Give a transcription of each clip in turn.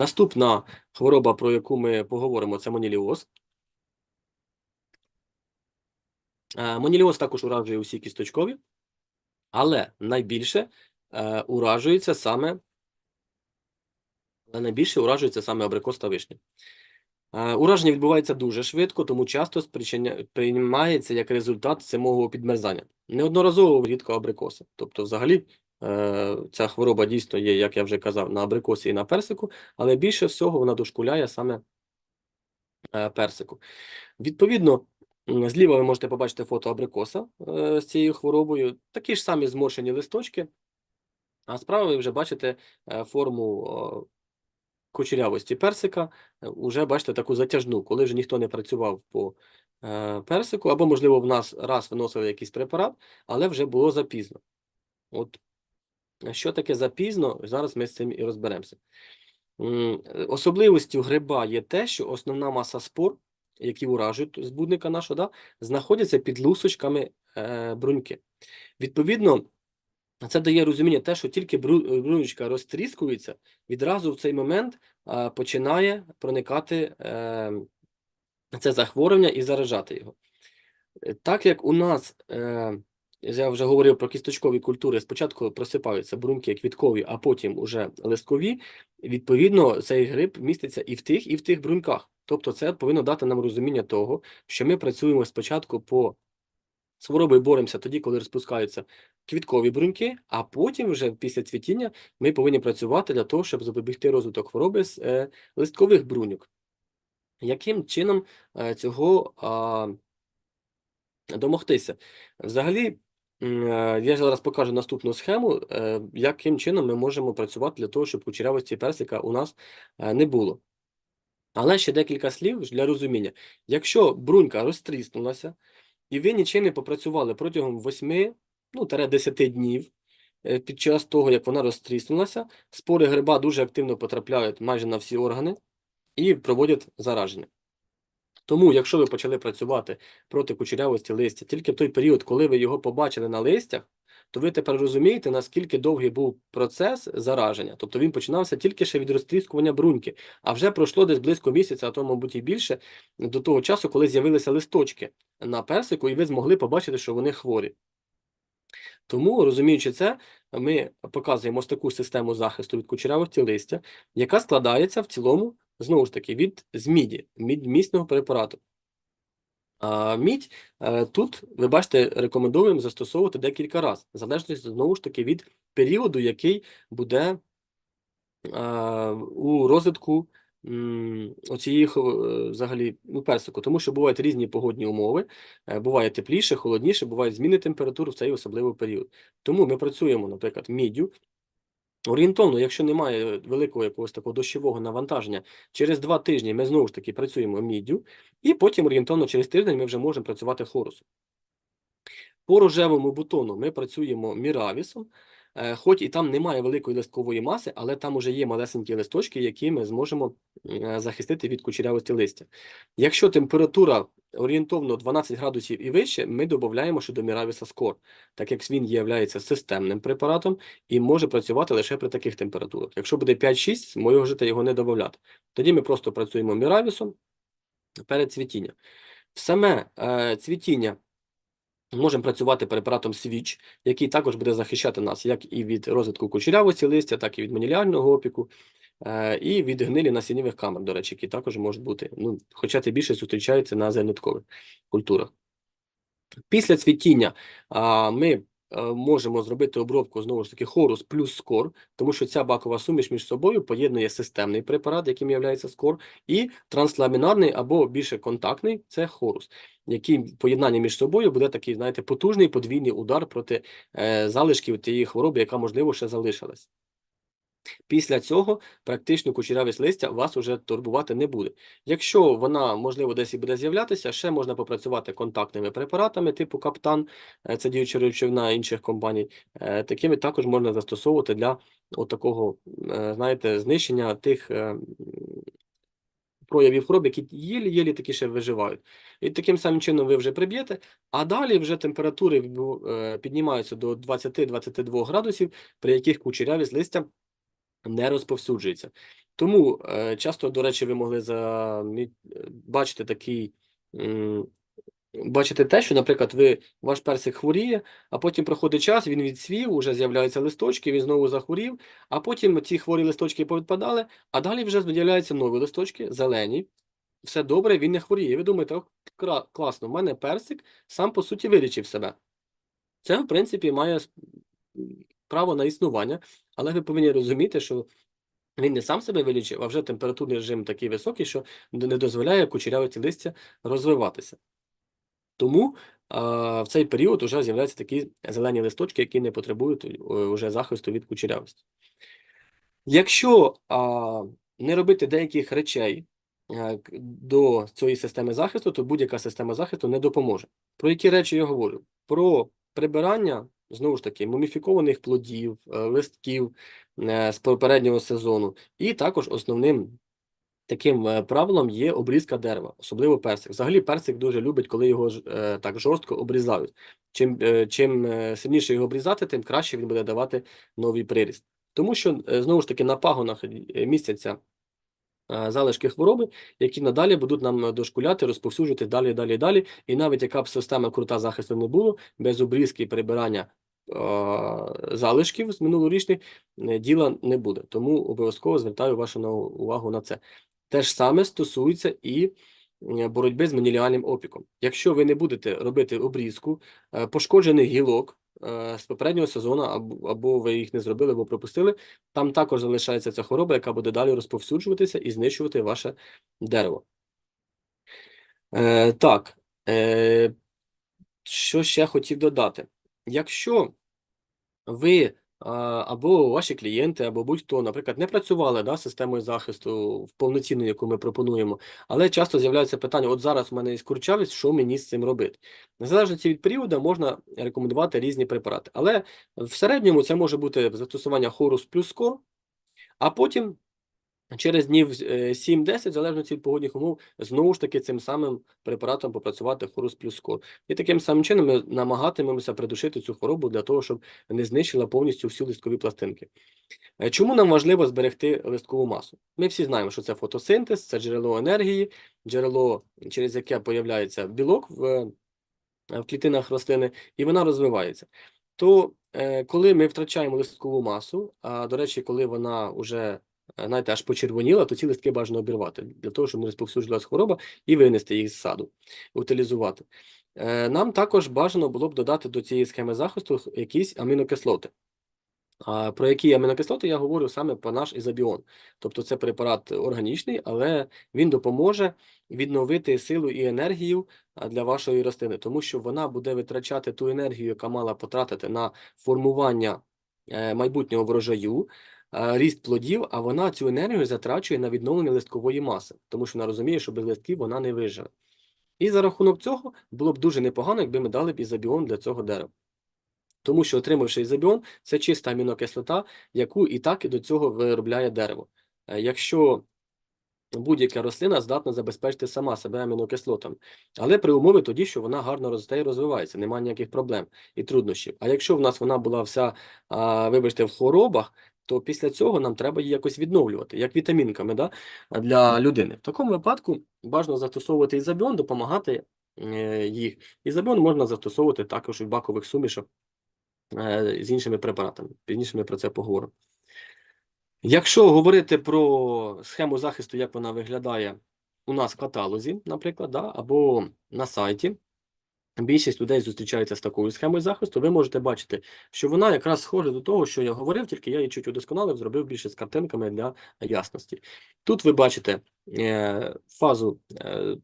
Наступна хвороба, про яку ми поговоримо, це моніліоз. Е, Моніліоз також уражує усі кісточкові, але найбільше е, уражується саме найбільше уражується саме абрикос та вишня. Е, Ураження відбувається дуже швидко, тому часто приймається як результат зимового підмерзання. Неодноразово рідко абрикоси. Тобто, взагалі, ця хвороба дійсно є, як я вже казав, на абрикосі і на персику, але більше всього вона дошкуляє саме е, персику. Відповідно, зліва ви можете побачити фото абрикоса е, з цією хворобою, такі ж самі зморшені листочки, а справа ви вже бачите е, форму кучерявості персика, е, уже бачите таку затяжну, коли вже ніхто не працював по е, персику, або, можливо, в нас раз виносили якийсь препарат, але вже було запізно. От е, що таке запізно, зараз ми з цим і розберемося. Е, Особливістю гриба є те, що основна маса спор, які уражують збудника нашого, да, знаходяться під лусочками е, бруньки. Відповідно, це дає розуміння те, що тільки бру- бруньочка розтріскується, відразу в цей момент а, починає проникати е, це захворювання і заражати його. Е, Так як у нас, е, я вже говорив про кісточкові культури, спочатку просипаються бруньки квіткові, а потім уже листкові, відповідно, цей гриб міститься і в тих, і в тих бруньках. Тобто це повинно дати нам розуміння того, що ми працюємо спочатку по з хворобою боремося тоді, коли розпускаються квіткові бруньки, а потім вже після цвітіння ми повинні працювати для того, щоб запобігти розвиток хвороби з е, листкових бруньок. Яким чином е, цього а, домогтися? Взагалі, е, я зараз покажу наступну схему, е, яким чином ми можемо працювати для того, щоб кучерявості персика у нас е, не було. Але ще декілька слів для розуміння. Якщо брунька розтріснулася, і ви нічим не попрацювали протягом 8 ну, 10 днів е, під час того, як вона розтріснулася, спори гриба дуже активно потрапляють майже на всі органи і проводять зараження. Тому, якщо ви почали працювати проти кучерявості листя тільки в той період, коли ви його побачили на листях, то ви тепер розумієте, наскільки довгий був процес зараження. Тобто він починався тільки ще від розтріскування бруньки, а вже пройшло десь близько місяця, а то, мабуть, і більше, до того часу, коли з'явилися листочки на персику, і ви змогли побачити, що вони хворі. Тому, розуміючи це, ми показуємо ось таку систему захисту від кучерявості листя, яка складається в цілому, знову ж таки, від з міді, мід, міцного препарату. А мідь е, тут, ви бачите, рекомендуємо застосовувати декілька разів, в залежності знову ж таки від періоду, який буде е, у розвитку оцієї е, взагалі ну, персику, тому що бувають різні погодні умови, буває тепліше, холодніше, бувають зміни температур в цей особливий період. Тому ми працюємо, наприклад, міддю. Орієнтовно, якщо немає великого якогось такого дощового навантаження, через два тижні ми знову ж таки працюємо міддю, і потім орієнтовно через тиждень ми вже можемо працювати хорусом. По рожевому бутону ми працюємо міравісом, хоч і там немає великої листкової маси, але там уже є малесенькі листочки, які ми зможемо е, захистити від кучерявості листя. Якщо температура орієнтовно 12 градусів і вище, ми додаємо ще до міравіса скор, так як він є системним препаратом і може працювати лише при таких температурах. Якщо буде 5-6, можемо вжити його не додати. Тоді ми просто працюємо міравісом перед цвітінням. Саме е, цвітіння можемо працювати препаратом свіч, який також буде захищати нас як і від розвитку кучерявості листя, так і від маніліального опіку, е, і від гнилі насіннєвих камер, до речі, які також можуть бути. Ну, хоча це більше зустрічається на зерняткових культурах. Після цвітіння ми можемо зробити обробку знову ж таки хорус плюс скор, тому що ця бакова суміш між собою поєднує системний препарат, яким є скор, і трансламінарний або більше контактний це хорус, який в поєднанні між собою буде такий, знаєте, потужний подвійний удар проти е, залишків тієї хвороби, яка можливо ще залишилась. Після цього практично кучерявість листя вас уже турбувати не буде. Якщо вона, можливо, десь і буде з'являтися, ще можна попрацювати контактними препаратами типу Каптан, е, це діюча речовина інших компаній. Е, Такими також можна застосовувати для такого, е, знаєте, знищення тих проявів хвороб, які єлі-єлі таки ще виживають. І таким самим чином ви вже приб'єте, а далі вже температури піднімаються до 20-22 градусів, при яких кучерявість листя не розповсюджується. Тому е, часто, до речі, ви могли замі- бачити такий. Бачите те, що, наприклад, ви, ваш персик хворіє, а потім проходить час, він відсвів, уже з'являються листочки, він знову захворів, а потім ці хворі листочки повідпадали, а далі вже з'являються нові листочки, зелені. Все добре, він не хворіє. Ви думаєте, класно, в мене персик сам по суті вилічив себе. Це, в принципі, має право на існування, але ви повинні розуміти, що він не сам себе вилічив, а вже температурний режим такий високий, що не дозволяє кучерявості листя розвиватися. Тому а, в цей період вже з'являються такі зелені листочки, які не потребують е, уже захисту від кучерявості. Якщо а, не робити деяких речей е, к- до цієї системи захисту, то будь-яка система захисту не допоможе. Про які речі я говорю? Про прибирання, знову ж таки, муміфікованих плодів, е, листків е, з попереднього сезону, і також основним таким е, правилом є обрізка дерева, особливо персик. Взагалі персик дуже любить, коли його так жорстко обрізають. Чим, чим сильніше його обрізати, тим краще він буде давати новий приріст. Тому що, знову ж таки, на пагонах містяться залишки хвороби, які надалі будуть нам дошкуляти, розповсюджувати далі, далі, далі. І навіть яка б система крута захисту не було, без обрізки і прибирання залишків з минулорічних е, діла не буде. Тому обов'язково звертаю вашу увагу на це. Те ж саме стосується і е, боротьби з маніліальним опіком. Якщо ви не будете робити обрізку е, пошкоджених гілок з попереднього сезону, або ви їх не зробили, або пропустили, там також залишається ця хвороба, яка буде далі розповсюджуватися і знищувати ваше дерево. Е, так, е, що ще хотів додати? Якщо ви або ваші клієнти, або будь-хто, наприклад, не працювали да, системою захисту в повноцінну, яку ми пропонуємо, але часто з'являються питання: от зараз в мене є курчавість, що мені з цим робити? Незалежно від періоду можна рекомендувати різні препарати, але в середньому це може бути застосування хорус плюс ко, а потім через днів е, 7-10, в залежності від погодних умов, знову ж таки цим самим препаратом попрацювати хорус плюс ко. І таким самим чином ми намагатимемося придушити цю хворобу для того, щоб не знищила повністю всі листкові пластинки. Е, Чому нам важливо зберегти листкову масу? Ми всі знаємо, що це фотосинтез, це джерело енергії, джерело, через яке появляється білок в, е, в клітинах рослини, і вона розвивається. То е, коли ми втрачаємо листкову масу, а до речі, коли вона вже е, знаєте, аж почервоніла, то ці листки бажано обірвати для того, щоб не розповсюджувалася хвороба і винести їх з саду, утилізувати. Е, Нам також бажано було б додати до цієї схеми захисту якісь амінокислоти. Про які амінокислоти я говорю саме про наш ізобіон. Тобто це препарат органічний, але він допоможе відновити силу і енергію для вашої рослини, тому що вона буде витрачати ту енергію, яка мала потратити на формування е, майбутнього врожаю, е, ріст плодів, а вона цю енергію затрачує на відновлення листкової маси, тому що вона розуміє, що без листків вона не виживе. І за рахунок цього було б дуже непогано, якби ми дали б ізобіон для цього дерева. Тому що отримавши ізобіон, це чиста амінокислота, яку і так і до цього виробляє дерево. Е, Якщо будь-яка рослина здатна забезпечити сама себе амінокислотами, але при умові тоді, що вона гарно росте і розвивається, немає ніяких проблем і труднощів. А якщо в нас вона була вся, вибачте, в хворобах, то після цього нам треба її якось відновлювати, як вітамінками да, для людини. В такому випадку бажано застосовувати ізобіон, допомагати е, їх. Ізобіон можна застосовувати також у бакових сумішах е, з іншими препаратами. Пізніше ми про це поговоримо. Якщо говорити про схему захисту, як вона виглядає у нас в каталозі, наприклад, да, або на сайті, більшість людей зустрічається з такою схемою захисту, ви можете бачити, що вона якраз схожа до того, що я говорив, тільки я її чуть удосконалив, зробив більше з картинками для ясності. Тут ви бачите е, фазу е,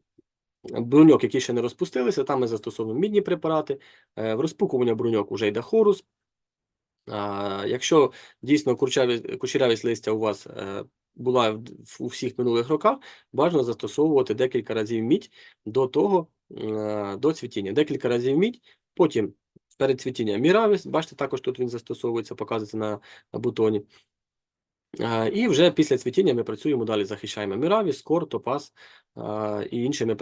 бруньок, які ще не розпустилися, там ми застосовуємо мідні препарати, е, в розпукування бруньок вже йде хорус, а, Якщо дійсно курчавість, кучерявість листя у вас е, була у всіх минулих роках, бажано застосовувати декілька разів мідь до того, е, до цвітіння. Декілька разів мідь, потім перед цвітінням міравіс, бачите, також тут він застосовується, показується на, на бутоні. Е, І вже після цвітіння ми працюємо далі, захищаємо міравіс, скор, топаз е, і іншими